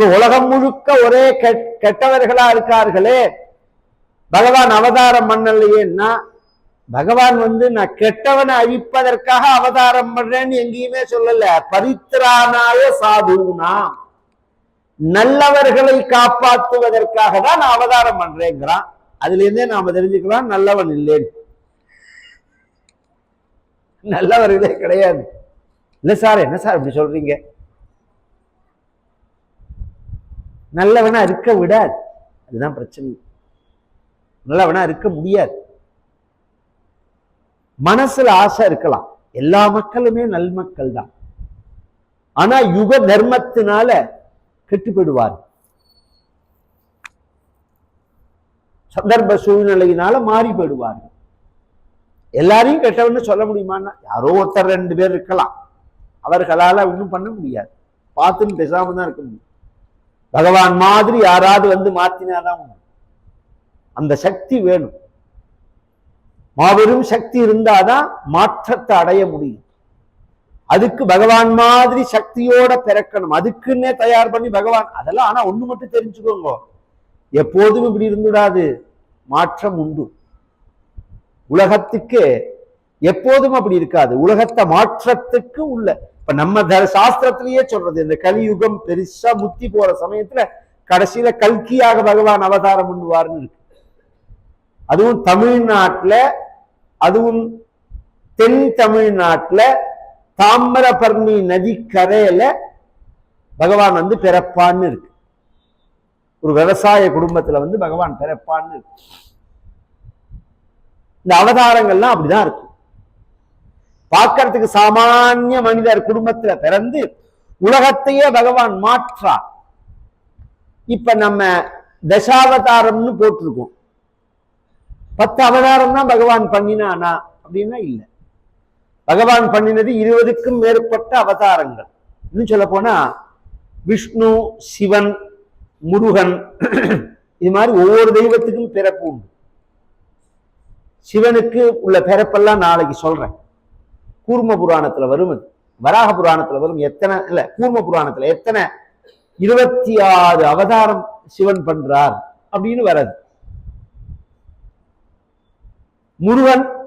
இப்ப உலகம் முழுக்க ஒரே கெட்- கெட்டவர்களா இருக்கார்களே. பகவான் அவதாரம் பண்ணலையேன்னா பகவான் வந்து நான் கெட்டவனை அழிப்பதற்காக அவதாரம் பண்றேன்னு எங்கேயுமே சொல்லல. பரித்ரானாய சாதுனா. நல்லவர்களை காப்பாற்றுவதற்காக தான் நான் அவதாரம் பண்றேங்கிறான். அதுல இருந்தே நாம தெரிஞ்சுக்கலாம் நல்லவன் இல்லைன்னு நல்லவர்களே கிடையாது. இல்ல சார் என்ன சார் இப்படி சொல்றீங்க? நல்லவனா இருக்க விடாது. அதுதான் பிரச்சனை. நல்லவனா இருக்க முடியாது. மனசுல ஆசை இருக்கலாம். எல்லா மக்களுமே நல்மக்கள் தான் ஆனா யுக தர்மத்தினால கெட்டு போயிடுவார். சந்தர்ப்ப சூழ்நிலையினால மாறி போயிடுவார்கள் எல்லாரையும் கெட்டவன்னு சொல்ல முடியுமான்னா யாரோ ஒருத்தர் ரெண்டு பேர் இருக்கலாம். அவர்களால ஒன்றும் பண்ண முடியாது. பார்த்துன்னு பேசாம தான் இருக்க முடியும். பகவான் மாதிரி யாராவது வந்து மாத்தினாதான் அந்த சக்தி வேணும். மாபெரும் சக்தி இருந்தாதான் மாற்றத்தை அடைய முடியும். அதுக்கு பகவான் மாதிரி சக்தியோட பிறக்கணும். அதுக்குன்னே தயார் பண்ணி பகவான் அதெல்லாம் ஆனா ஒண்ணு மட்டும் தெரிஞ்சுக்கோங்க. எப்போதும் இப்படி இருந்துடாது. மாற்றம் உண்டு. உலகத்துக்கு எப்போதும் அப்படி இருக்காது. உலகத்தை மாற்றத்துக்கு உள்ள இப்ப நம்ம த சாஸ்திரத்திலேயே சொல்றது இந்த கலியுகம் பெருசா முத்தி போற சமயத்துல கடைசியில கல்கியாக பகவான் அவதாரம் பண்ணுவார்னு இருக்கு. அதுவும் தமிழ்நாட்டுல அதுவும் தென் தமிழ்நாட்டுல தாமிரபரணி கரையில பகவான் வந்து பிறப்பான்னு இருக்கு. ஒரு விவசாய குடும்பத்துல வந்து பகவான் பிறப்பான்னு இருக்கு. இந்த அவதாரங்கள்லாம் அப்படிதான் இருக்கும். பார்க்கறதுக்கு சாமானிய மனிதர் குடும்பத்துல பிறந்து உலகத்தையே பகவான் மாற்றார். இப்ப நம்ம தசாவதாரம்னு போட்டிருக்கோம். பத்து அவதாரம் தான் பகவான் பண்ணினானா அப்படின்னா இல்ல. பகவான் பண்ணினது இருபதுக்கும் மேற்பட்ட அவதாரங்கள். இன்னும் சொல்ல போனா விஷ்ணு சிவன் முருகன் இது மாதிரி ஒவ்வொரு தெய்வத்துக்கும் பிறப்பு உண்டு. சிவனுக்கு உள்ள பிறப்பெல்லாம் நாளைக்கு சொல்றேன். கூர்ம புராணத்துல வரும் அது. வராக புராணத்துல வரும் எத்தனை இல்ல கூர்ம புராணத்துல எத்தனை இருபத்தி ஆறு அவதாரம் சிவன் பண்றார் அப்படின்னு வராது முருகன்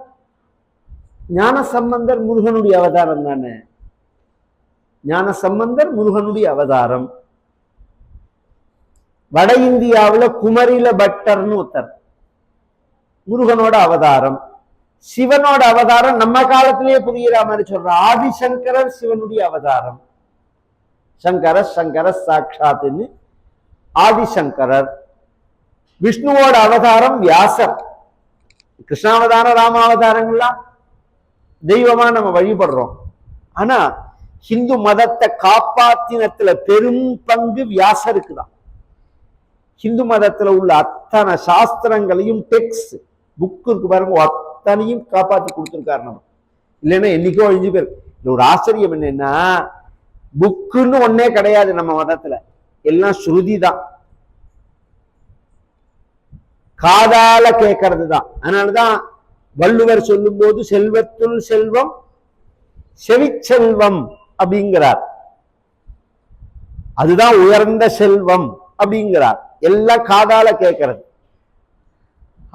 ஞான சம்பந்தர் முருகனுடைய அவதாரம் தானே. ஞான சம்பந்தர் முருகனுடைய அவதாரம். வட இந்தியாவில் குமரில பட்டர்னு ஒருத்தர். முருகனோட அவதாரம். சிவனோட அவதாரம் நம்ம காலத்திலேயே புரிகிற மாதிரி சொல்ற. ஆதிசங்கரர் சிவனுடைய அவதாரம். சங்கர சங்கர சாட்சாத்துன்னு ஆதிசங்கரர். விஷ்ணுவோட அவதாரம் வியாசர். கிருஷ்ணாவதாரம் ராமாவதாரங்கள்லாம் தெய்வமா நம்ம வழிபடுறோம். ஆனா ஹிந்து மதத்தை காப்பாத்தினத்துல பெரும் பங்கு வியாசருக்கு தான் ஹிந்து மதத்துல உள்ள அத்தனை சாஸ்திரங்களையும் டெக்ஸ்ட் புக்கு இருக்கு பாருங்க அத்தனையும் காப்பாத்தி கொடுத்துருக்காரு நம்ம. இல்லைன்னா என்னைக்கோ அழிஞ்சு பேர் ஒரு ஆச்சரியம் என்னன்னா புக்குன்னு ஒன்னே கிடையாது நம்ம மதத்துல. எல்லாம் ஸ்ருதி தான். காதால கேட்கறது தான். அதனாலதான் வள்ளுவர் சொல்லும்போது செல்வத்துள் செல்வம் செவிச்செல்வம் அப்படிங்கிறார். அதுதான் உயர்ந்த செல்வம் அப்படிங்கிறார். எல்லாம் காதால கேட்கறது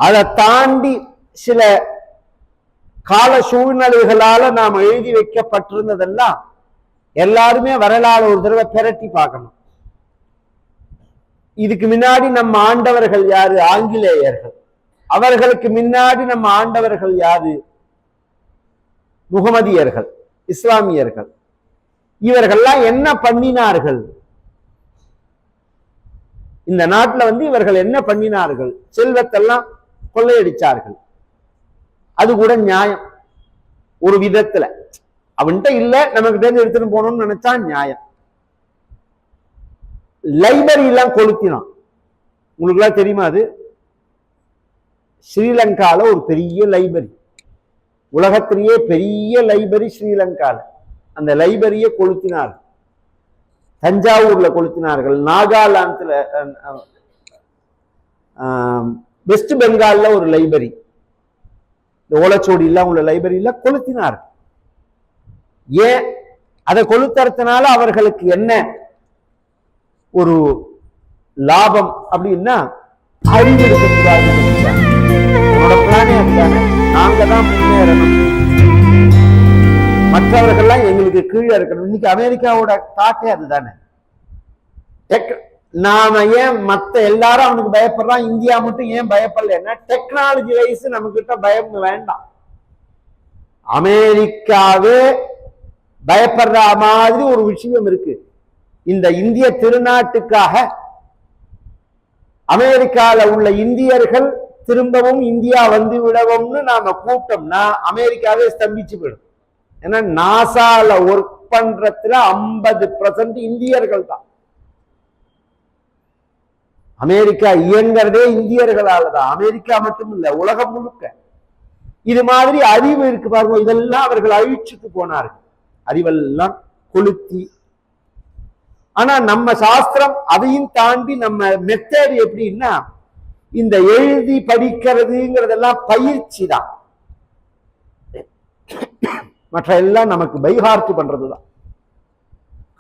அதை தாண்டி சில கால சூழ்நிலைகளால நாம் எழுதி வைக்கப்பட்டிருந்ததெல்லாம் எல்லாருமே வரலாறு ஒரு தடவை பிரட்டி பார்க்கணும். இதுக்கு முன்னாடி நம்ம ஆண்டவர்கள் யாரு? ஆங்கிலேயர்கள். அவர்களுக்கு முன்னாடி நம்ம ஆண்டவர்கள் யாரு? முகமதியர்கள் இஸ்லாமியர்கள். இவர்கள்லாம் என்ன பண்ணினார்கள்? இந்த நாட்டில் வந்து இவர்கள் என்ன பண்ணினார்கள்? செல்வத்தெல்லாம் கொள்ளையடிச்சார்கள். அது கூட நியாயம். ஒரு விதத்துல. அவன்கிட்ட இல்ல நமக்கு இருந்து எடுத்துட்டு போகணும்னு நினைச்சா நியாயம். லைப்ரரி எல்லாம் கொளுத்தினான். உங்களுக்கு எல்லாம் தெரியுமா அது? ஸ்ரீலங்கால ஒரு பெரிய லைப்ரரி உலகத்திலேயே பெரிய லைப்ரரி ஸ்ரீலங்கால. அந்த லைப்ரரியை கொளுத்தினார் தஞ்சாவூர்ல கொளுத்தினார்கள். நாகாலாந்துல வெஸ்ட் பெங்கால்ல ஒரு லைப்ரரி இந்த ஓலச்சோடிலாம் உள்ள லைப்ரரியில கொளுத்தினார். ஏன்? அதை கொளுத்துறதுனால அவர்களுக்கு என்ன ஒரு லாபம் அப்படின்னா அறிவு இருக்கக்கூடாது நாங்க தான் முன்னேறணும். மற்றவர்கள்லாம் எங்களுக்கு கீழே இருக்கணும். இன்னைக்கு அமெரிக்காவோட தாட்டே அதுதானே. டெக் நாம ஏன் மத்த எல்லாரும் அவனுக்கு பயப்படுறான்? இந்தியா மட்டும் ஏன் பயப்படலைன்னா டெக்னாலஜி வைஸ் நம்ம கிட்ட பயம் வேண்டாம். அமெரிக்காவே பயப்படுற மாதிரி ஒரு விஷயம் இருக்கு. இந்த இந்திய திருநாட்டுக்காக அமெரிக்கால உள்ள இந்தியர்கள் திரும்பவும் இந்தியா வந்து விடவும்னு நாம கூப்பிட்டோம்னா அமெரிக்காவே ஸ்தம்பிச்சு போயிடும். ஏன்னா நாசால ஒர்க் பண்றதுல ஐம்பது பர்சன்ட் இந்தியர்கள் தான். அமெரிக்கா இயங்குறதே இந்தியர்களால தான் அமெரிக்கா மட்டும் இல்ல உலகம் முழுக்க. இது மாதிரி அறிவு இருக்கு பாருங்க இதெல்லாம் அவர்கள் அழிச்சுட்டு போனார்கள். அறிவெல்லாம் கொளுத்தி. ஆனா நம்ம சாஸ்திரம் அதையும் தாண்டி நம்ம மெத்தேடு எப்படின்னா இந்த எழுதி படிக்கிறதுங்கிறதெல்லாம் பயிற்சி தான். மற்ற எல்லாம் நமக்கு பைஹார்த்து பண்றதுதான்.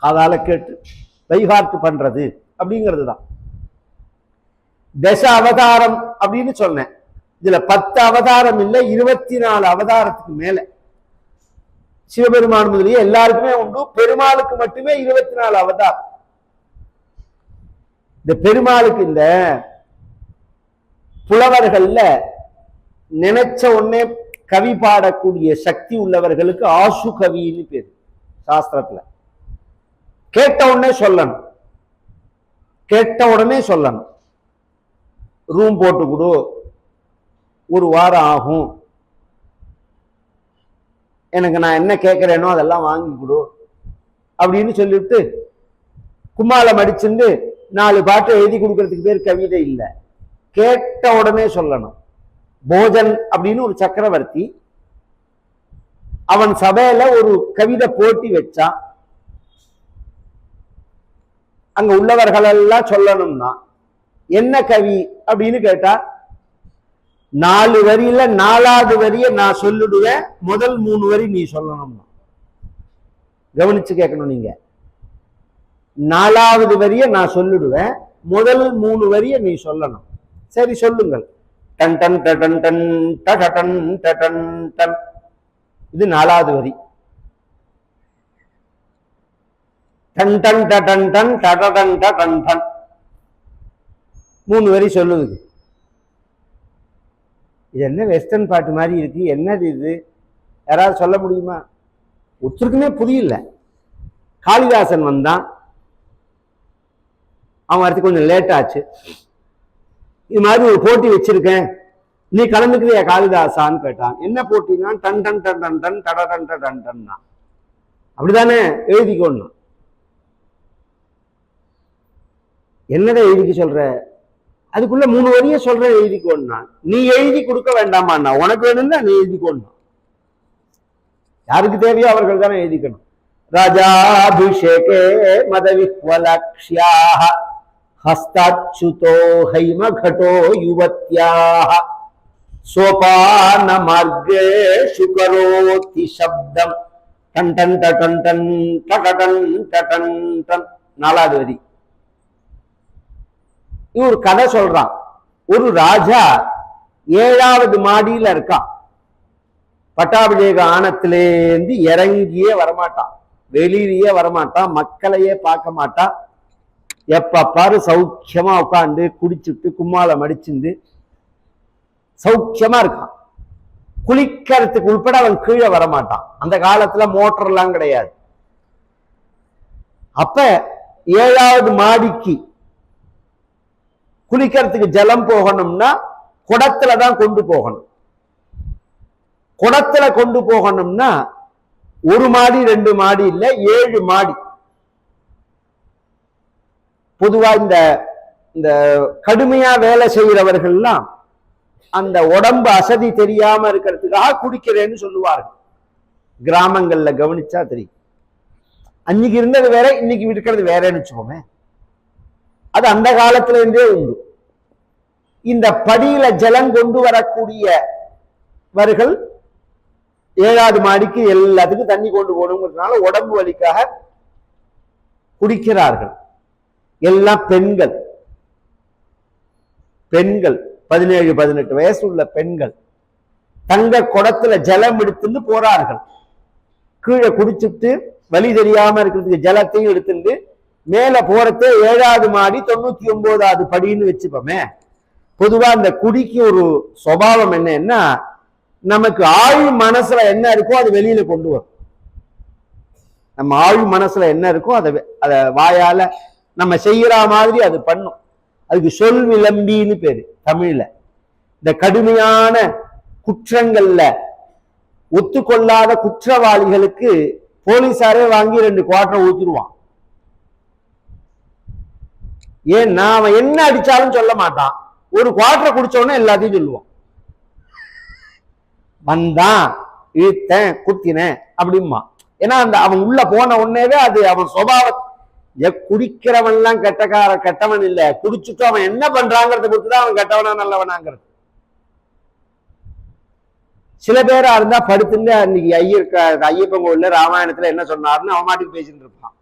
காதால கேட்டு பைஹார்த்து பண்றது அப்படிங்கிறது தான். தச அவதாரம் அப்படின்னு சொன்னேன். இதுல பத்து அவதாரம் இல்லை இருபத்தி நாலு அவதாரத்துக்கு மேல. சிவபெருமான் முதலிய எல்லாருக்குமே உண்டு. பெருமாளுக்கு மட்டுமே இருபத்தி நாலு அவதாரம். இந்த பெருமாளுக்கு இந்த புலவர்கள்ல நினைச்ச உடனே கவி பாடக்கூடிய சக்தி உள்ளவர்களுக்கு ஆசு கவின்னு பேரு சாஸ்திரத்துல. கேட்ட உடனே சொல்லணும். கேட்ட உடனே சொல்லணும். ரூம் போட்டு கொடு. ஒரு வாரம் ஆகும். எனக்கு நான் என்ன கேட்குறேனோ அதெல்லாம் வாங்கி கொடு. அப்படின்னு சொல்லிட்டு கும்மாலை அடிச்சுட்டு நாலு பாட்டை எழுதி கொடுக்கறதுக்கு பேர் கவிதை இல்லை. கேட்ட உடனே சொல்லணும். போஜன் அப்படின்னு ஒரு சக்கரவர்த்தி அவன் சபையில ஒரு கவிதை போட்டி வச்சான். அங்க உள்ளவர்கள் எல்லாம் சொல்லணும்னா என்ன கவி அப்படின்னு கேட்டா நாலு வரியில நாலாவது வரிய நான் சொல்லிடுவேன் முதல் மூணு வரி நீ சொல்லணும்னா. கவனிச்சு கேட்கணும் நீங்க. நாலாவது வரிய நான் சொல்லிடுவேன் முதல் மூணு வரிய நீ சொல்லணும். சரி சொல்லுங்கள். டன் டன் டன் டன் டன் டன் டன். இது நாலாவது வரி. டன் டன் டன் டன் டன் டன் டன். மூணு வரி சொல்லுது. இது என்ன வெஸ்டர்ன் பாட்டு மாதிரி இருக்கு? என்னது இது? யாராவது சொல்ல முடியுமா? ஒருத்தருக்குமே புரியல. காளிதாசன் வந்தான். அவன் வரத்துக்கு கொஞ்சம் லேட் ஆச்சு. இது மாதிரி ஒரு போட்டி வச்சிருக்கேன். நீ கலந்துக்கிறியா காளிதாசான்னு கேட்டான். என்ன போட்டினா டன் டன் டன் டன் டன் டட டன் டன் டன்னா அப்படிதானே எழுதிக்கோணும் என்னடா எழுதிக்க சொல்ற? அதுக்குள்ள மூணு வரிய சொல்ற எழுதிக்கோன்னா. நீ எழுதி கொடுக்க வேண்டாமா உனக்கு வேணும்னா நீ எழுதிக்கோணும் யாருக்கு தேவையோ அவர்கள் தானே எழுதிக்கணும். ராஜாபிஷேகே மதவிஹ்வலக்ஷ்யாக ஹஸ்தாச்சுதோ ஹைம கடோ யுவத்யாக சோபான மார்க்கே சுகரோதி சப்தம். டன் டன் டன் டன் டடன் டடன் டன் நாலாவது வரி இவர் கதை சொல்றான். ஒரு ராஜா ஏழாவது மாடியில இருக்கான். பட்டாபிஷேக ஆணத்திலேருந்து இறங்கியே வரமாட்டான். வெளியிலேயே வரமாட்டான். மக்களையே பார்க்க மாட்டான். எப்ப பாரு சௌக்கியமா உட்காந்து குடிச்சுட்டு கும்மால மடிச்சுண்டு சௌக்கியமா இருக்கான். குளிக்கிறதுக்கு உள்பட அவன் கீழே வரமாட்டான். அந்த காலத்துல மோட்டர் எல்லாம் கிடையாது. அப்ப ஏழாவது மாடிக்கு குளிக்கிறதுக்கு ஜலம் போகணும்னா குடத்துல தான் கொண்டு போகணும். குடத்துல கொண்டு போகணும்னா ஒரு மாடி ரெண்டு மாடி இல்லை ஏழு மாடி. பொதுவா இந்த இந்த கடுமையா வேலை செய்கிறவர்கள்லாம் அந்த உடம்பு அசதி தெரியாம இருக்கிறதுக்காக குடிக்கிறேன்னு சொல்லுவார்கள். கிராமங்கள்ல கவனிச்சா தெரியும். அன்னைக்கு இருந்தது வேற இன்னைக்கு இருக்கிறது வேறன்னு வச்சுக்கோமே. அது அந்த காலத்துல இருந்தே உண்டு. இந்த படியில ஜலம் கொண்டு வரக்கூடியவர்கள் ஏழாவது மாடிக்கு எல்லாத்துக்கும் தண்ணி கொண்டு போகணுங்கிறதுனால உடம்பு வலிக்காக குடிக்கிறார்கள். எல்லாம் பெண்கள். பெண்கள் பதினேழு பதினெட்டு வயசு உள்ள பெண்கள். தங்க குடத்துல ஜலம் எடுத்துட்டு போறார்கள். கீழே குடிச்சிட்டு வலி தெரியாம இருக்கிறதுக்கு ஜலத்தையும் எடுத்துட்டு மேல போறதே ஏழாவது மாடி தொண்ணூத்தி ஒன்பதாவது படின்னு வச்சுப்போமே. பொதுவா அந்த குடிக்கு ஒரு சுபாவம் என்னன்னா நமக்கு ஆழ் மனசுல என்ன இருக்கோ அது வெளியில கொண்டு வரும். நம்ம ஆழ் மனசுல என்ன இருக்கோ அதை அதை வாயால நம்ம செய்யற மாதிரி அது பண்ணும். அதுக்கு சொல் விளம்பின்னு பேரு தமிழ்ல. இந்த கடுமையான குற்றங்கள்ல ஒத்துக்கொள்ளாத குற்றவாளிகளுக்கு போலீஸாரே வாங்கி ரெண்டு குவாட்டரை ஊத்துருவான் ஏன் அவன் என்ன அடிச்சாலும் சொல்ல மாட்டான். ஒரு குவாட்டரை குடிச்ச உடனே எல்லாத்தையும் சொல்லுவான். வந்தான் இழுத்தேன் குத்தினேன் அப்படிமா ஏன்னா அந்த அவன் உள்ள போன உடனேவே அது அவன் சுபாவ எ குடிக்கிறவன் எல்லாம் கெட்டக்கார கெட்டவன் இல்ல. குடிச்சுட்டு அவன் என்ன பண்றாங்கிறத பொறுத்துதான் அவன் கெட்டவனா நல்லவனாங்கிறது. சில பேரா இருந்தா படுத்துட்டு அன்னைக்கு ஐயர் ஐயப்பன் கோவில்ல ராமாயணத்துல என்ன சொன்னாருன்னு அவன் மாட்டுக்கு பேசிட்டு இருப்பான்.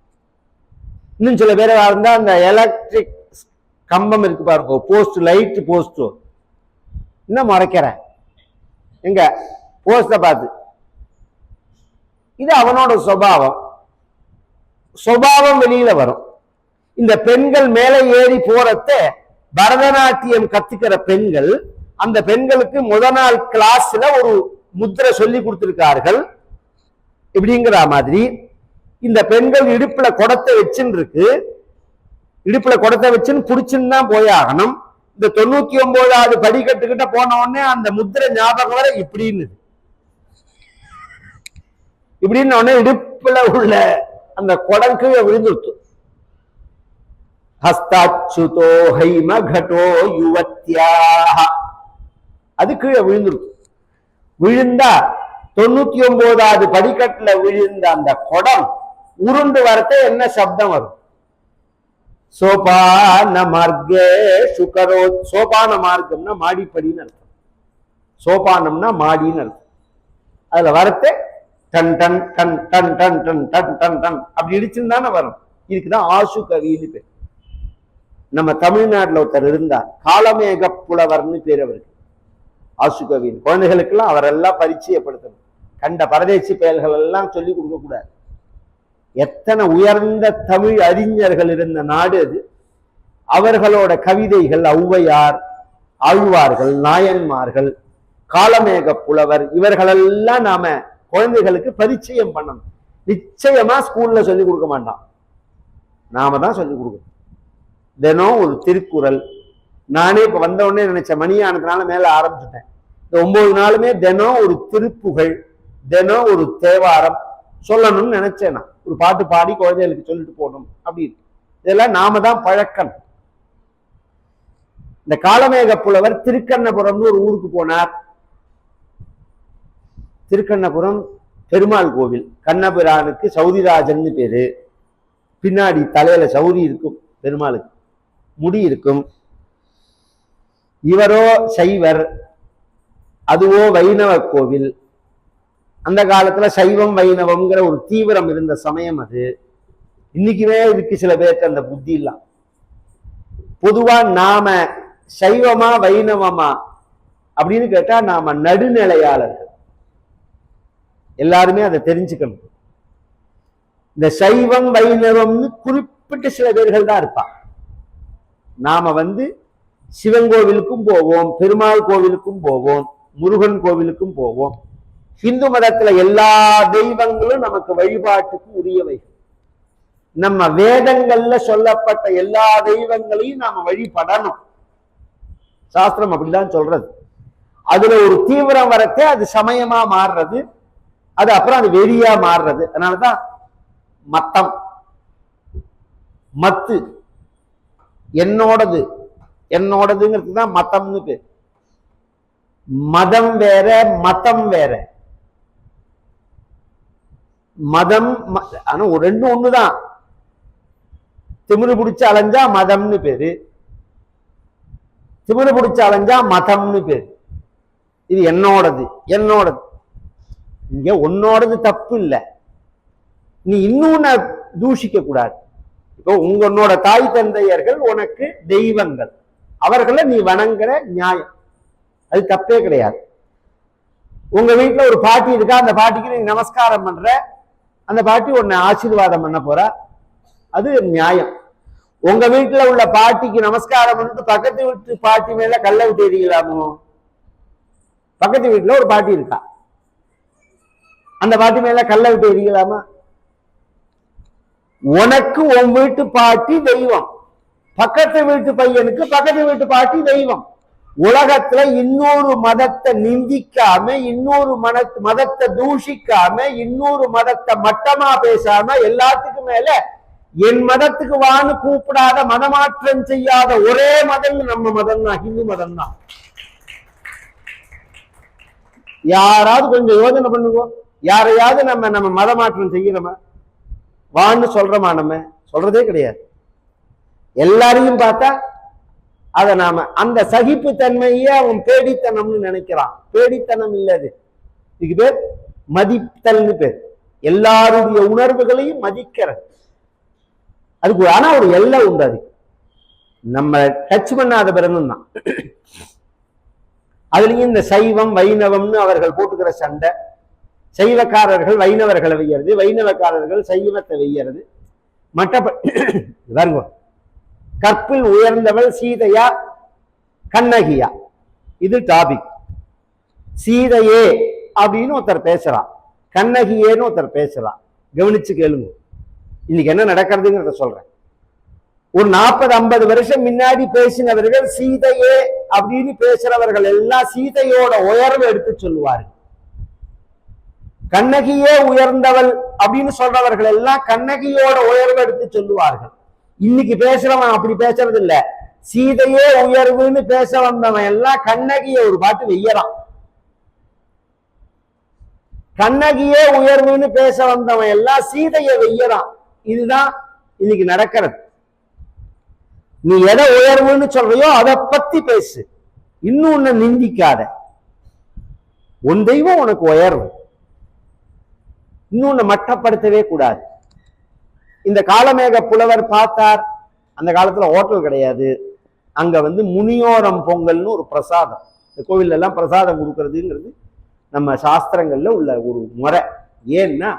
இன்னும் சில பேரா இருந்தா அந்த எலக்ட்ரிக் கம்பம் இருக்கு பாருங்க போஸ்ட் லைட் போஸ்ட் இன்னும் மறைக்கிற? எங்க? போஸ்ட பார்த்து. இது அவனோட சுபாவம். சுபாவம் வெளியில வரும். இந்த பெண்கள் மேலே ஏறி போறத பரதநாட்டியம் கத்துக்கிற பெண்கள் அந்த பெண்களுக்கு முத நாள் கிளாஸ்ல ஒரு முத்திரை சொல்லி கொடுத்திருக்கார்கள். இப்படிங்கிற மாதிரி இந்த பெண்கள் இடுப்புல குடத்தை வச்சுன்னு இருக்கு. இடுப்புல குடத்தை வச்சுன்னு புடிச்சுன்னு தான் போயாகணும் இந்த தொண்ணூத்தி ஒன்பதாவது படிக்கட்டுக்கிட்ட போன உடனே அந்த முத்திரை ஞாபகம் வர இப்படின்னு இப்படின்னு உடனே இடுப்புல உள்ள அந்த குடம் கீழே விழுந்துருத்து. ஹஸ்தாச்சுதோ ஹைம கடோ யுவத்தியாக அது கீழே விழுந்துருக்கும் விழுந்தா தொண்ணூத்தி ஒன்பதாவது படிக்கட்டுல விழுந்த அந்த குடம் உருண்டு வரத்த என்ன சப்தம் வரும்? சோபான மார்க்கே சுகரோ சோபான மார்க்கம்னா மாடிப்படின்னு அர்த்தம். சோபானம்னா மாடின்னு அர்த்தம். அதுல வரத்தை டன் டன் டன் டன் டன் டன் டன் டன் டன் அப்படி இடிச்சுன்னு தானே வரும். இதுக்குதான் ஆசு கவின்னு பேர். நம்ம தமிழ்நாட்டுல ஒருத்தர் இருந்தார். காலமேக புலவர்னு பேர் அவருக்கு. ஆசுகவின் குழந்தைகளுக்கெல்லாம் அவரெல்லாம் பரிச்சயப்படுத்தணும். கண்ட பரதேசி பெயர்கள் எல்லாம் சொல்லி கொடுக்கக்கூடாது எத்தனை உயர்ந்த தமிழ் அறிஞர்கள் இருந்த நாடு அது. அவர்களோட கவிதைகள் ஔவையார் ஆழ்வார்கள் நாயன்மார்கள் காலமேக புலவர் இவர்களெல்லாம் நாம குழந்தைகளுக்கு பரிச்சயம் பண்ணணும். நிச்சயமா ஸ்கூல்ல சொல்லி கொடுக்க மாட்டான். நாம தான் சொல்லி கொடுக்கணும். தினம் ஒரு திருக்குறள். நானே இப்ப வந்த உடனே நினைச்சேன் மணியானதுனால மேல ஆரம்பிச்சுட்டேன். இந்த ஒன்பது நாளுமே தினம் ஒரு திருப்புகழ் தினம் ஒரு தேவாரம் சொல்லணும்னு நினைச்சேன் நான். ஒரு பாட்டு பாடி குழந்தைகளுக்கு சொல்லிட்டு போகணும் அப்படின்னு. இதெல்லாம் நாம தான் பழக்கம் இந்த காலமேக புலவர் திருக்கண்ணபுரம்னு ஒரு ஊருக்கு போனார். திருக்கண்ணபுரம் பெருமாள் கோவில். கண்ணபிரானுக்கு சௌதிராஜன்னு பேரு. பின்னாடி தலையில சௌரி இருக்கும் பெருமாளுக்கு. முடி இருக்கும். இவரோ சைவர். அதுவோ வைணவ கோவில். அந்த காலத்துல சைவம் வைணவம்ங்கிற ஒரு தீவிரம் இருந்த சமயம் அது. இன்னைக்குமே இருக்கு சில பேருக்கு அந்த புத்தி இல்லாம் பொதுவா நாம சைவமா வைணவமா அப்படின்னு கேட்டா நாம நடுநிலையாளர்கள். எல்லாருமே அதை தெரிஞ்சுக்கணும். இந்த சைவம் வைணவம்னு குறிப்பிட்ட சில பேர்கள் தான் இருப்பான் நாம வந்து சிவன் கோவிலுக்கும் போவோம் பெருமாள் கோவிலுக்கும் போவோம் முருகன் கோவிலுக்கும் போவோம். ஹிந்து மதத்துல எல்லா தெய்வங்களும் நமக்கு வழிபாட்டுக்கு உரியவை. நம்ம வேதங்கள்ல சொல்லப்பட்ட எல்லா தெய்வங்களையும் நாம வழிபடணும். சாஸ்திரம் அப்படிதான் சொல்றது. அதுல ஒரு தீவிரம் வரத்தே அது சமயமா மாறுறது. அது அப்புறம் அது வெறியா மாறுறது. அதனாலதான் மத்தம். மத்து. என்னோடது. என்னோடதுங்கிறது தான் மதம்னு பேர். மதம் வேற மதம் வேற. மதம் ஆனா ஒரு ரெண்டும் ஒண்ணுதான். திமிரு பிடிச்சு அலைஞ்சா மதம்னு பேரு. திமிரு பிடிச்சு அலைஞ்சா மதம்னு பேரு. இது என்னோடது என்னோடது. இங்க உன்னோடது தப்பு இல்லை. நீ இன்னொன்னு தூஷிக்க கூடாது. இப்போ உங்களோட தாய் தந்தையர்கள் உனக்கு தெய்வங்கள். அவர்களை நீ வணங்குற நியாயம். அது தப்பே கிடையாது. உங்க வீட்டுல ஒரு பாட்டி இருக்கா? அந்த பாட்டிக்கு நீ நமஸ்காரம் பண்ற. அந்த பாட்டி உன்னை ஆசீர்வாதம் பண்ண போறா? அது நியாயம். உங்க வீட்டுல உள்ள பாட்டிக்கு நமஸ்காரம் பண்ணிட்டு பக்கத்து வீட்டு பாட்டி மேல கல்ல விட்டு எறியலாமோ பக்கத்து வீட்டுல ஒரு பாட்டி இருக்கா? அந்த பாட்டி மேல கல்ல விட்டு எறியலாமா உனக்கு உன் வீட்டு பாட்டி தெய்வம். பக்கத்து வீட்டு பையனுக்கு பக்கத்து வீட்டு பாட்டி தெய்வம். உலகத்துல இன்னொரு மதத்தை நிந்திக்காம இன்னொரு மத மதத்தை தூஷிக்காம இன்னொரு மதத்தை மட்டமா பேசாம எல்லாத்துக்கும் மேல என் மதத்துக்கு வான்னு கூப்பிடாத மதமாற்றம் செய்யாத ஒரே மதம் நம்ம மதம் தான் ஹிந்து மதம் தான் யாராவது கொஞ்சம் யோசனை பண்ணுங்க. யாரையாவது நம்ம நம்ம மதமாற்றம் செய்யறோமா? வான்னு சொல்றோமா நம்ம? சொல்றதே கிடையாது. எல்லாரையும் பார்த்தா அதை நாம அந்த சகிப்பு தன்மையே அவன் பேடித்தனம்னு நினைக்கிறான். பேடித்தனம் இல்லை அது இதுக்கு பேர் மதித்தல்னு பேர். எல்லாருடைய உணர்வுகளையும் மதிக்கிற அதுக்கு ஆனா ஒரு எல்லை உண்டு அது. நம்ம டச் பண்ணாத பிறந்தும் தான் அதுலயும் இந்த சைவம் வைணவம்னு அவர்கள் போட்டுக்கிற சண்டை. சைவக்காரர்கள் வைணவர்களை வெய்யறது வைணவக்காரர்கள் சைவத்தை வெய்யறது. மற்ற கற்பில் உயர்ந்தவள் சீதையா கண்ணகியா. இது டாபிக் சீதையே அப்படின்னு ஒருத்தர் பேசுறான். கண்ணகியேன்னு ஒருத்தர் பேசுறான். கவனிச்சு கேளுங்க. இன்னைக்கு என்ன நடக்கிறதுங்கிறத சொல்றேன். ஒரு நாற்பது ஐம்பது வருஷம் முன்னாடி பேசினவர்கள் சீதையே அப்படின்னு பேசுறவர்கள் எல்லாம் சீதையோட உயர்வு எடுத்து சொல்லுவார்கள். கண்ணகியே உயர்ந்தவள் அப்படின்னு சொல்றவர்கள் எல்லாம் கண்ணகியோட உயர்வு எடுத்து சொல்லுவார்கள். இன்னைக்கு பேசுறவன் அப்படி பேசுறது இல்ல சீதையே உயர்வுன்னு பேச வந்தவன் எல்லாம் கண்ணகிய ஒரு பாட்டு வெய்யறான். கண்ணகியே உயர்வுன்னு பேச வந்தவன் எல்லாம் சீதைய வெய்யறான். இதுதான் இன்னைக்கு நடக்கிறது. நீ எதை உயர்வுன்னு சொல்றியோ அதை பத்தி பேசு. இன்னும் உன்னை நிந்திக்காத. உன் தெய்வம் உனக்கு உயர்வு. இன்னொன்னு மட்டப்படுத்தவே கூடாது. இந்த காலமேக புலவர் பார்த்தார். அந்த காலத்துல ஹோட்டல் கிடையாது. அங்க வந்து முனியோரம் பொங்கல்னு ஒரு பிரசாதம். இந்த கோவில்ல எல்லாம் பிரசாதம் கொடுக்கறதுங்கிறது நம்ம சாஸ்திரங்கள்ல உள்ள ஒரு முறை. ஏன்னா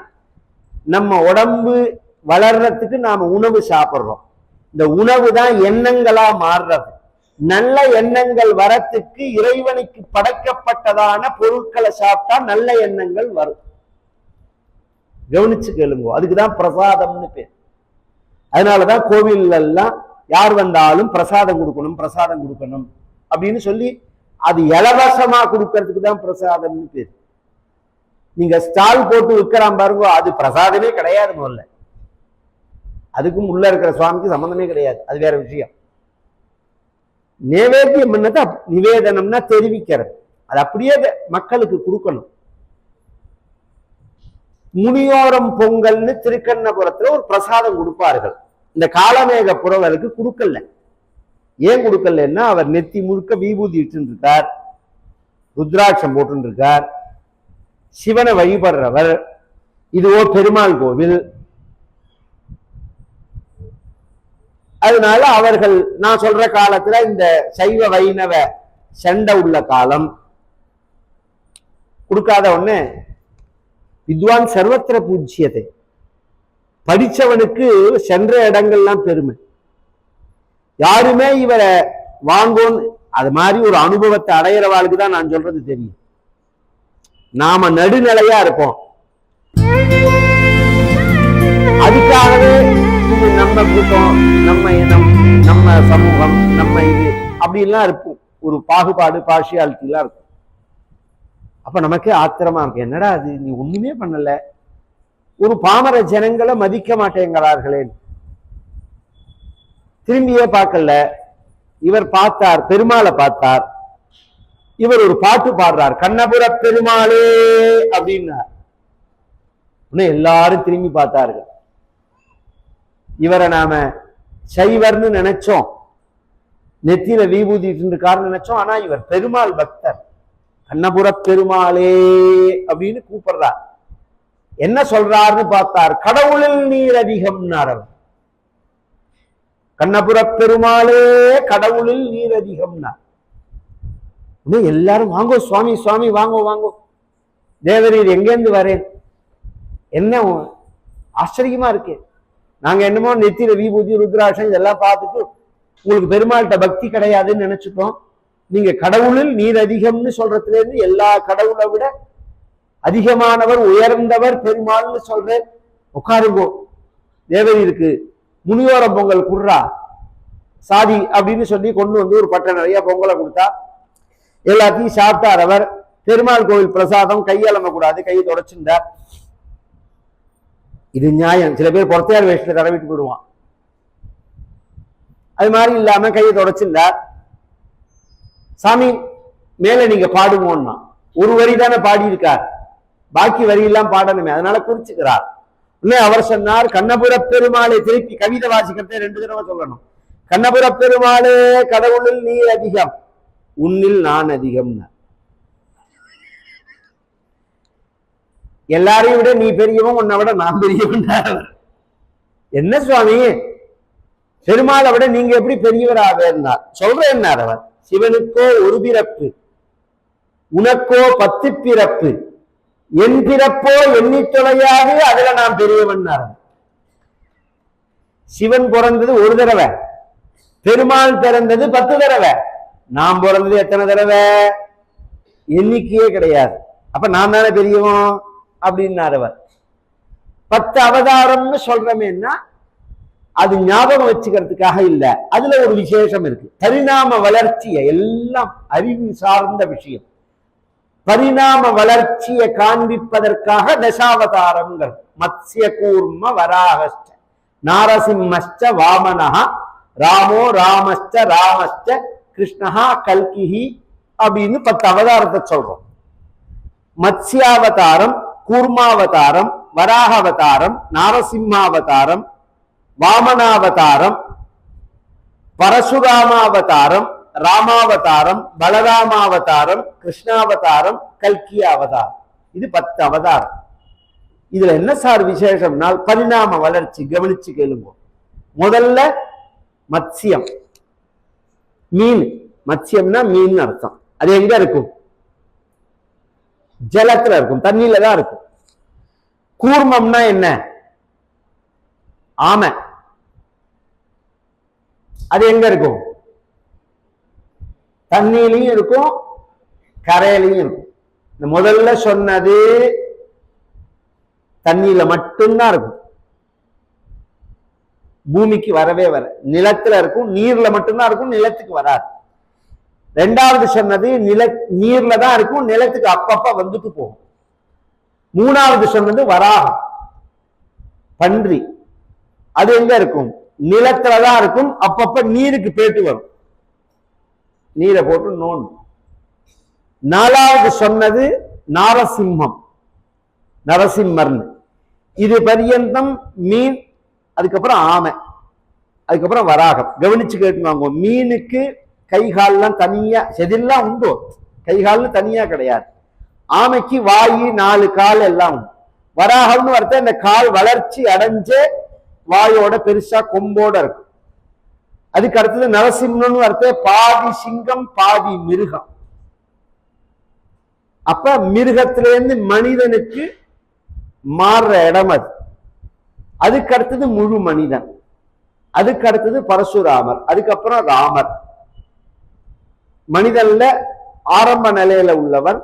நம்ம உடம்பு வளர்றதுக்கு நாம உணவு சாப்பிட்றோம். இந்த உணவு தான் எண்ணங்களா மாறுறது. நல்ல எண்ணங்கள் வரத்துக்கு இறைவனுக்கு படைக்கப்பட்டதான பொருட்களை சாப்பிட்டா நல்ல எண்ணங்கள் வரும். கவனிச்சு கேளுங்க. அதுக்குதான் பிரசாதம்னு பேர். அதனாலதான் கோவில்ல எல்லாம் யார் வந்தாலும் பிரசாதம் கொடுக்கணும் பிரசாதம் கொடுக்கணும் அப்படின்னு சொல்லி அது இலவசமா கொடுக்கறதுக்கு தான் பிரசாதம்னு பேர். நீங்க ஸ்டால் போட்டு விற்கிறான் பாருங்க அது பிரசாதமே கிடையாது முதல்ல. அதுக்கும் உள்ள இருக்கிற சுவாமிக்கு சம்மந்தமே கிடையாது அது வேற விஷயம். நேவேத்தியம் பண்ணது நிவேதனம்னா தெரிவிக்கிறது. அது அப்படியே மக்களுக்கு கொடுக்கணும். முனியோரம் பொங்கல்னு திருக்கண்ணபுரத்துல ஒரு பிரசாதம் கொடுப்பார்கள். இந்த காலமேக புறவருக்கு கொடுக்கல. ஏன் கொடுக்கலன்னா அவர் நெத்தி முழுக்க விபூதி இருக்கார் ருத்ராட்சம் போட்டுருக்கார் சிவனை வழிபடுறவர். இதுவோ பெருமாள் கோவில். அதனால அவர்கள் நான் சொல்ற காலத்துல இந்த சைவ வைணவ சண்டை உள்ள காலம். கொடுக்காத உடனே வித்வான் சர்வத்திர பூஜ்யத்தை. படிச்சவனுக்கு சென்ற இடங்கள்லாம் பெருமை. யாருமே இவரை வாங்கோன்னு அது மாதிரி ஒரு அனுபவத்தை அடையிறவாளுக்கு தான் நான் சொல்றது தெரியும். நாம நடுநிலையா இருப்போம். அதுக்காகவே இது நம்ம கூட்டம் நம்ம இனம் நம்ம சமூகம் நம்ம இது அப்படின்லாம் இருக்கும். ஒரு பாகுபாடு பார்ஷியாலிட்டிலாம் இருக்கும். அப்ப நமக்கே ஆத்திரமா இருக்கு. என்னடா அது நீ ஒண்ணுமே பண்ணல. ஒரு பாமர ஜனங்களை மதிக்க மாட்டேங்கிறார்களே. திரும்பியே பார்க்கல. இவர் பார்த்தார் பெருமாளை பார்த்தார். இவர் ஒரு பாட்டு பாடுறார். கண்ணபுர பெருமாளே அப்படின்னார். உடனே எல்லாரும் திரும்பி பார்த்தார்கள். இவரை நாம சைவர்னு நினைச்சோம். நெத்தியில விபூதி இருக்காருன்னு நினைச்சோம். ஆனா இவர் பெருமாள் பக்தர். கண்ணபுர பெருமாளே அப்படின்னு கூப்பிடுறார். என்ன சொல்றாருன்னு பார்த்தார். கடவுளில் நீர் அதிகம்னார் அவர். கண்ணபுரப் பெருமாளே கடவுளில் நீர் அதிகம்னா இன்னும் எல்லாரும் வாங்கோ சுவாமி சுவாமி வாங்கோ வாங்கோ. தேவரீர் எங்கேருந்து வரேன்? என்ன உ- ஆச்சரியமா இருக்கு. நாங்க என்னமோ நெத்தியில விபூதி ருத்ராட்சம் இதெல்லாம் பார்த்துட்டு உங்களுக்கு பெருமாள்கிட்ட பக்தி கிடையாதுன்னு நினைச்சிட்டோம். நீங்க கடவுளில் நீர் அதிகம்னு சொல்றதுல இருந்து எல்லா கடவுளை விட அதிகமானவர் உயர்ந்தவர் பெருமாள்னு சொல்றேன் உட்காருங்கோ. தேவரி இருக்கு முனியோர பொங்கல் குடுறா. சாதி அப்படின்னு சொல்லி கொண்டு வந்து ஒரு பட்டை நிறைய பொங்கலை கொடுத்தா எல்லாத்தையும் சாப்பிட்டார் அவர் பெருமாள் கோவில் பிரசாதம் கையலம்ப கூடாது கையை தொடச்சிருந்தார் இது நியாயம். சில பேர் பொறத்தையார் வேஷத்துல தடவிட்டு போயிடுவான். அது மாதிரி இல்லாம கையை தொடச்சிருந்தார் சாமி மேல நீங்க பாடுவோம்னா ஒரு வரி தானே பாடியிருக்கார். பாக்கி வரியெல்லாம் பாடணுமே அதனால குறிச்சுக்கிறார். உடனே அவர் சொன்னார் கண்ணபுர பெருமாளை திருப்பி கவிதை வாசிக்கிறதை ரெண்டு தடவை சொல்லணும். கண்ணபுர பெருமாளே கடவுளில் நீ அதிகம் உன்னில் நான் அதிகம்னா. எல்லாரையும் விட நீ பெரியவன் உன்னை விட நான் பெரியவன் என்ன சுவாமி? பெருமாளை விட நீங்க எப்படி பெரியவராக சொல்றேன் அவர்? சிவனுக்கோ ஒரு பிறப்பு உனக்கோ பத்து பிறப்பு. என் பிறப்போ எண்ணி தொலையாது அதுல நான் பெரியவன் சிவன் பிறந்தது ஒரு தடவை பெருமாள் பிறந்தது பத்து தடவை. நான் பிறந்தது எத்தனை தடவை? எண்ணிக்கையே கிடையாது. அப்ப நான் தானே பெரியவன்? அப்படின்னார் அவர். பத்து அவதாரம்னு சொல்றமேன்னா அது ஞாபகம் வச்சுக்கிறதுக்காக இல்லை. அதுல ஒரு விசேஷம் இருக்கு. பரிணாம வளர்ச்சியை எல்லாம் அறிவு சார்ந்த விஷயம். பரிணாம வளர்ச்சியை காண்பிப்பதற்காக தசாவதாரங்கள். மத்ய கூர்ம வராகஸ்ட நாரசிம்மஸ்ட வாமனஹா. ராமோ ராமஸ்ட ராமஸ்ட கிருஷ்ணஹா கல்கிஹி அப்படின்னு பத்து அவதாரத்தை சொல்றோம். மத்ஸ்யாவதாரம் கூர்மாவதாரம் வராகாவதாரம் நாரசிம்மாவதாரம் வாமனாவதாரம் பரசுராமாவதாரம் ராமாவதாரம் பலராமாவதாரம் கிருஷ்ணாவதாரம் கல்கி அவதாரம் இது பத்து அவதாரம். இதுல என்ன சார் விசேஷம்னால் பரிணாம வளர்ச்சி கவனிச்சு கேளுங்க. முதல்ல மத்சியம் மீன். மத்சியம்னா மீன் அர்த்தம். அது எங்க இருக்கும்? ஜலத்துல இருக்கும். தண்ணியில தான் இருக்கும். கூர்மம்னா என்ன? ஆமை. அது எங்க இருக்கும்? தண்ணியிலையும் இருக்கும் கரையிலையும் இருக்கும். இந்த முதல்ல சொன்னது தண்ணியில மட்டும்தான் இருக்கும். பூமிக்கு வரவே வர நிலத்துல இருக்கும் நீர்ல மட்டும்தான் இருக்கும் நிலத்துக்கு வராது. ரெண்டாவது சொன்னது நில நீர்ல தான் இருக்கும் நிலத்துக்கு அப்பப்ப வந்துட்டு போகும். மூணாவது சொன்னது வராகம் பன்றி. அது எங்க இருக்கும்? நிலத்துல தான் இருக்கும். அப்பப்ப நீருக்கு பேட்டு வரும். நீரை போட்டு நோண்டும் நாலாவது சொன்னது நாரசிம்மம். நரசிம்மர்னு. இது பரியந்தம் மீன் அதுக்கப்புறம் ஆமை. அதுக்கப்புறம் வராகம். கவனிச்சு கேட்டுவாங்க மீனுக்கு கை கால்லாம் தனியா செதில்லாம் உண்டு? கை கால்னு தனியா கிடையாது. ஆமைக்கு வாயு நாலு கால் எல்லாம் உண்டு. வராகம்னு வரத்த இந்த கால் வளர்ச்சி அடைஞ்சே வாயோட பெருசா கொம்போட இருக்கும். அதுக்கு அடுத்தது நரசிம்மன்னு வரத்த பாதி சிங்கம் பாதி மிருகம். அப்ப மிருகத்திலேருந்து மனிதனுக்கு மாறுற இடம் அது. அதுக்கு அடுத்தது முழு மனிதன். அதுக்கு அடுத்தது பரசுராமர். அதுக்கப்புறம் ராமர். மனிதன்ல ஆரம்ப நிலையில உள்ளவன்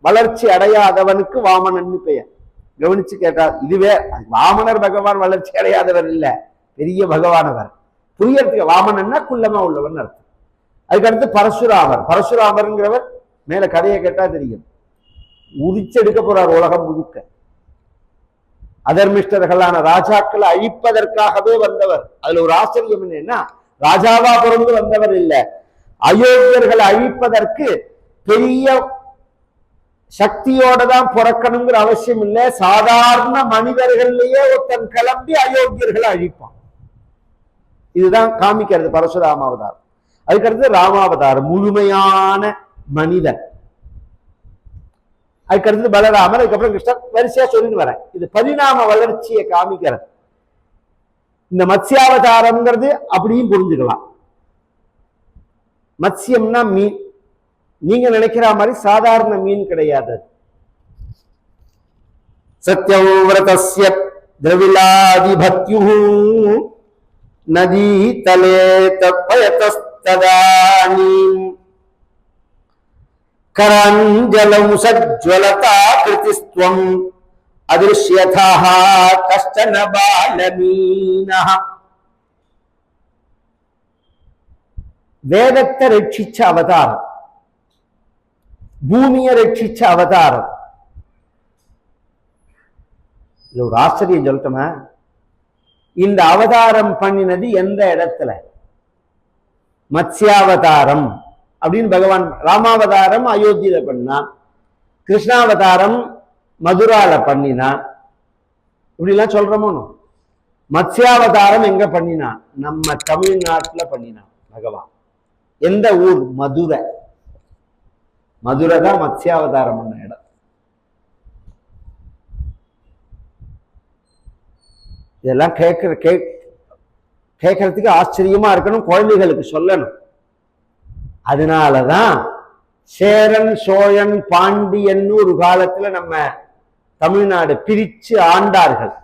வளர்ச்சி அடையாதவனுக்கு வாமனன்னு பெயர். கவனிச்சு கேட்டால் இதுவே வாமனர் பகவான் வளர்ச்சி அடையாதவர் இல்ல பெரிய பகவானவர். புரியறதுக்கு வாமனன்னா குள்ளமா உள்ளவன் அர்த்தம். அதுக்கடுத்து பரசுராமர். பரசுராமருங்கிறவர் மேல கதையை கேட்டா தெரியும். உரிச்செடுக்க போறார் உலகம் முழுக்க. அதர்மிஷ்டர்களான ராஜாக்களை அழிப்பதற்காகவே வந்தவர். அதுல ஒரு ஆச்சரியம் என்னன்னா ராஜாவா பிறந்து வந்தவர் இல்ல. அயோக்கியர்களை அழிப்பதற்கு பெரிய சக்தியோட தான் பிறக்கணுங்கிற அவசியம் இல்லை. சாதாரண மனிதர்கள்லயே ஒருத்தன் கிளம்பி அயோக்கியர்களை அழிப்பான். இதுதான் காமிக்கிறது பரசுராம அவதாரம் அதுக்கடுத்து ராமாவதாரம் முழுமையான மனிதன். அதுக்கடுத்து பலராமர் அதுக்கப்புறம் கிருஷ்ணன் வரிசையா சொல்லிட்டு வரேன். இது பரிணாம வளர்ச்சியை காமிக்கிறது. இந்த மத்ஸ்யாவதாரம்ங்கிறது அப்படியும் புரிஞ்சுக்கலாம். மத்சியம்னா மீன். நீங்க நினைக்கிற மாதிரி சாதாரண மீன் கிடையாது அது. சத்யவிரதஸ்ய திரவிலாதிபத்யு நதி தலே தப்பயதஸ்ததானீம் கராஞ்சலம் சஜ்வலதா கிருதிஸ்துவம் அதிருஷ்யதா கஷ்டன பாலமீனः வேதத்தை ரட்சிச்ச அவதாரம் பூமியை ரட்சிச்ச அவதாரம். ஒரு ஆச்சரியம் சொல்லட்டுமா? இந்த அவதாரம் பண்ணினது எந்த இடத்துல? மத்ஸ்யாவதாரம் அப்படின்னு பகவான் ராமாவதாரம் அயோத்தியில பண்ணான். கிருஷ்ணாவதாரம் மதுரால பண்ணினான். இப்படிலாம் சொல்றோமோ? மத்ஸ்யாவதாரம் எங்க பண்ணினான்? நம்ம தமிழ்நாட்டுல பண்ணினான் பகவான். எந்த ஊர்? மதுரை. மதுரை தான் மத்ஸ்யாவதாரம் பண்ண இடம். இதெல்லாம் கேட்குற கே கேட்கறதுக்கு ஆச்சரியமா இருக்கணும் குழந்தைகளுக்கு சொல்லணும். அதனாலதான் சேரன் சோழன் பாண்டியன்னு ஒரு காலத்துல நம்ம தமிழ்நாடு பிரிச்சு ஆண்டார்கள்.